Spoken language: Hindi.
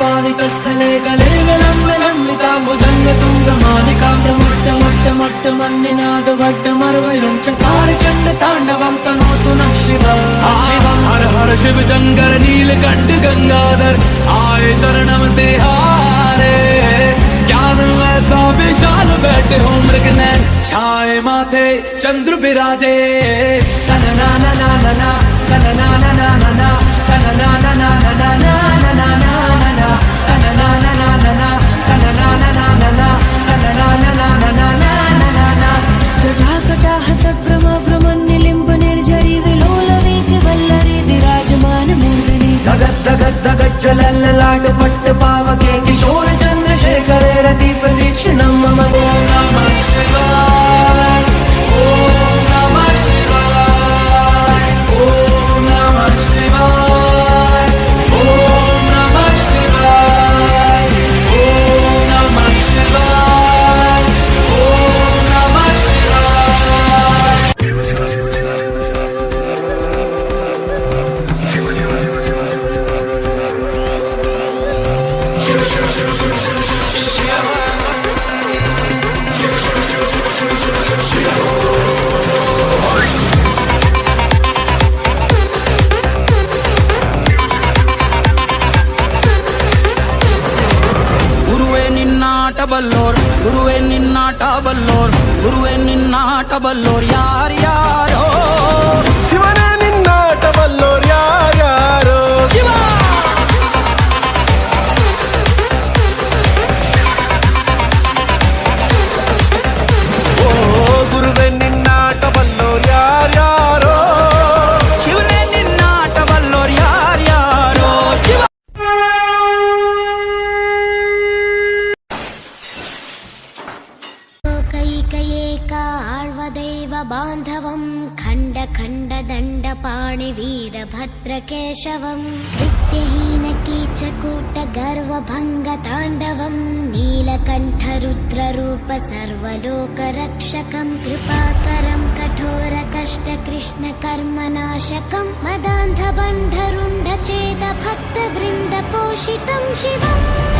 वालिकस्थले कले विलम्बिलम्बिताम्बुजङ्गतुङ्गमालिकां मोट्ट मोट्ट मोट्ट मन्निनाद वड्डमर्वयं च पारचण्ड ताण्डवं तनोतु नः शिवः। हर हर शिव शंकर नीलकंठ गंगाधर आए शरणम तिहारे। ज्ञान ऐसा विशाल बैठे हो मृग नैन? छाए माथे चंद्र विराजे तननाननानना, तननाननानना, तननाननाननाननाननानना, பாவ ಬಲ್ಲೋರ್ ಗುರುವೇ ನಿನ್ನಾಟ ಬಲ್ಲೋರ್ ಗುರುವೇ ನಿನ್ನಾಟ ಬಲ್ಲೋರ್ ಯಾರ್ಯಾರೋ ಶಿವನೇ ನಿನ್ನಾಟವಲ್ಲೋರ್ ಯಾರ್ಯಾರೋ महादेव बान्धवं खण्ड खण्ड दण्ड वीरभद्रकेशवम् नित्यहीन कीचकूट गर्वभङ्गताण्डवं नीलकण्ठरुद्ररूप सर्वलोकरक्षकं कृपाकरं कठोर कष्ट कृष्ण कर्मनाशकं मदान्धबन्धरुण्डचेद भक्तवृन्दपोषितं शिवम्